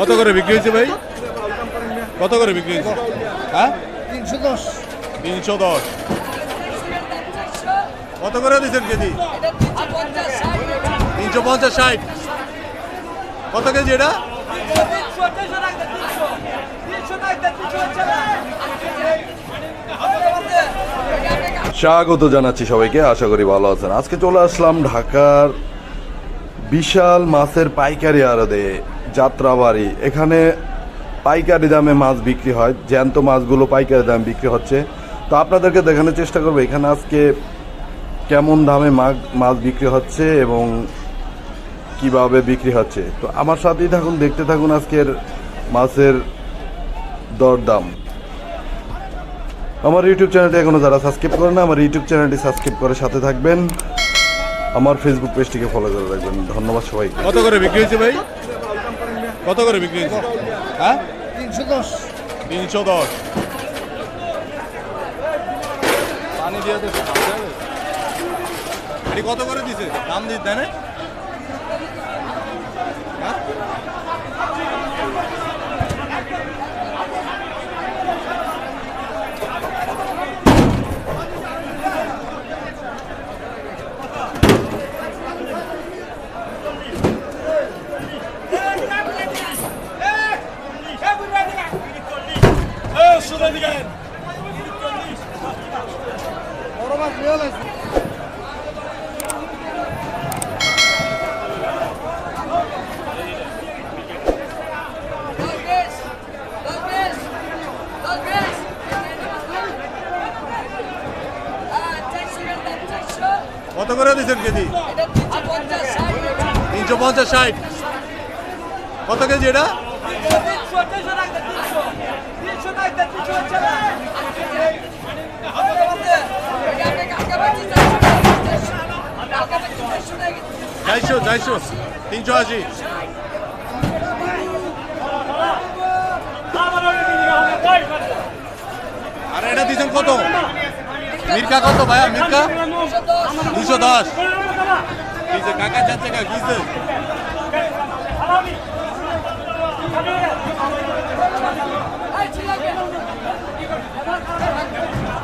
কত করে বিক্রি হয়েছে ভাই? কত করে বিক্রি হয়েছে? হ্যাঁ? তিনশো দশ। তিনশো দশ। কত করে দিচ্ছেন কেজি? তিনশো পঞ্চাশ ষাট। কত কেজি এটা? স্বাগত জানাচ্ছি সবাইকে আশা করি ভালো আছেন। আজকে চলে আসলাম ঢাকার বিশাল মাছের পাইকারি আড়তে। যাত্রাবাড়ি। এখানে পাইকারি দামে মাছ বিক্রি হয়, জ্যান্ত মাছগুলো পাইকারি দামে বিক্রি হচ্ছে। তো আপনাদেরকে দেখানোর চেষ্টা করব, এখানে আজকে কেমন দামে মাছ বিক্রি হচ্ছে এবং কীভাবে বিক্রি হচ্ছে। তো আমার সাথেই থাকুন, দেখতে থাকুন আজকের মাছের দরদাম। আমার ইউটিউব চ্যানেলটি এখনও যারা সাবস্ক্রাইব করেন না, আমার ইউটিউব চ্যানেলটি সাবস্ক্রাইব করে সাথে থাকবেন। আমার ফেসবুক পেজটিকে ফলো করে রাখবেন। ধন্যবাদ সবাইকে। কত করে বিক্রি হয়েছে ভাই? কত করে বিক্রি হয়েছে? হ্যাঁ? তিনশো দশ। তিনশো দশ। পানি দিয়ে এটি কত করে দিছে? দাম দিতে না? কত করে দিচ্ছেন কেজি। তিনশো পঞ্চাশ ষাট কত কেজি এটা তিনশো টাকা, তিনশো। আশি আর এটা দিচ্ছেন কত মির্কা কত ভাইয়া মির্কা দুশো দশ। কাকা যাচ্ছে কা কিসে Thank you.